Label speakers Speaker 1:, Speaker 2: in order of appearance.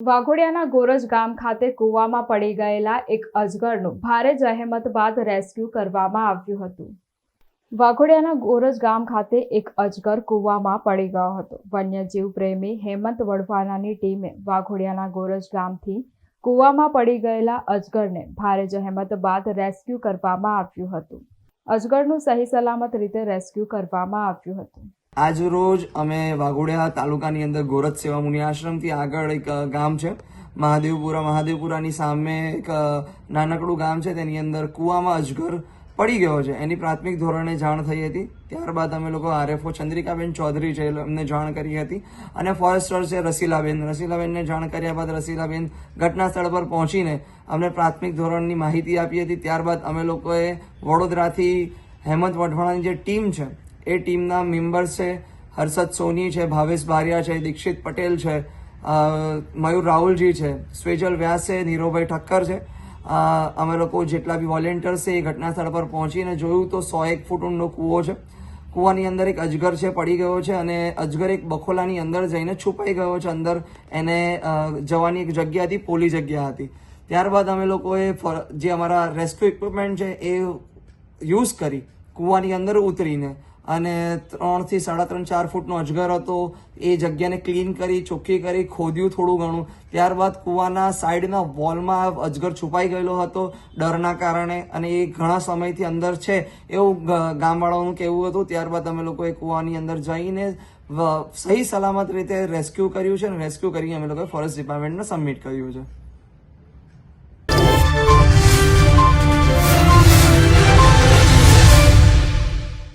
Speaker 1: વાઘોડિયાના ગોરજ ગામ ખાતે કૂવામાં પડી ગયેલા એક અજગરનું ભારે જહેમત બાદ રેસ્ક્યુ કરવામાં આવ્યું હતું. વાઘોડિયાના ગોરજ ગામ ખાતે એક અજગર કૂવામાં પડી ગયો હતો. વન્યજીવ પ્રેમી હેમંત વડવાનાની ટીમે વાઘોડિયાના ગોરજ ગામથી કૂવામાં પડી ગયેલા અજગરને ભારે જહેમત બાદ રેસ્ક્યુ કરવામાં આવ્યું હતું. અજગરનું સહી સલામત રીતે રેસ્ક્યુ કરવામાં આવ્યું હતું.
Speaker 2: આજ રોજ અમે વાઘોડિયા તાલુકાની અંદર ગોરજ સેવા મુનિ આશ્રમથી આગળ એક ગામ છે. મહાદેવપુરા, મહાદેવપુરાની સામે એક નાનકડું ગામ છે. તેની અંદર કૂવામાં અજગર પડી ગયો છે. એની પ્રાથમિક ધોરણે જાણ થઈ હતી. ત્યારબાદ અમે લોકો આરએફઓ ચંદ્રિકાબેન ચૌધરી છે એમને જાણ કરી હતી. અને ફોરેસ્ટર છે રસીલાબેન. રસીલાબેનને જાણ કર્યા બાદ રસીલાબેન ઘટના સ્થળ પર પહોંચીને અમને પ્રાથમિક ધોરણની માહિતી આપી હતી. ત્યારબાદ અમે લોકોએ વડોદરાથી હેમંત વઢવાણાની જે ટીમ છે એ ટીમના મેમ્બર્સ છે, હર્ષદ સોની છે, ભાવેશ બારિયા છે, દીક્ષિત પટેલ છે મયુર રાહુલજી છે, સ્વેજલ વ્યાસ છે, નીરોભાઈ ઠક્કર છે. અમે લોકો જેટલા બી વોલેન્ટિયર્સ છે એ ઘટના સ્થળ પર પહોંચીને જોયું તો સો એક ફૂટ ઊંડો કૂવો છે. કૂવાની અંદર એક અજગર છે, પડી ગયો છે અને અજગર એક બખોલાની અંદર જઈને છુપાઈ ગયો છે, અંદર એને જવાની એક જગ્યા હતી, પોલી જગ્યા હતી. ત્યારબાદ અમે લોકોએ જે અમારા રેસ્ક્યુ ઇક્વિપમેન્ટ છે એ યુઝ કરી કૂવાની અંદર ઉતરીને. અને ત્રણથી સાડા ત્રણ, ચાર ફૂટનો અજગર હતો. એ જગ્યાને ક્લીન કરી, ચોખ્ખી કરી, ખોદ્યું થોડું ઘણું. ત્યારબાદ કૂવાના સાઈડના વોલમાં અજગર છુપાઈ ગયેલો હતો ડરના કારણે અને એ ઘણા સમયથી અંદર છે એવું ગામવાળાઓનું કહેવું હતું. ત્યારબાદ અમે લોકોએ કૂવાની અંદર જઈને સહી સલામત રીતે રેસ્ક્યુ કર્યું છે અને રેસ્ક્યુ કરી અમે લોકોએ ફોરેસ્ટ ડિપાર્ટમેન્ટને સબમિટ કર્યું છે.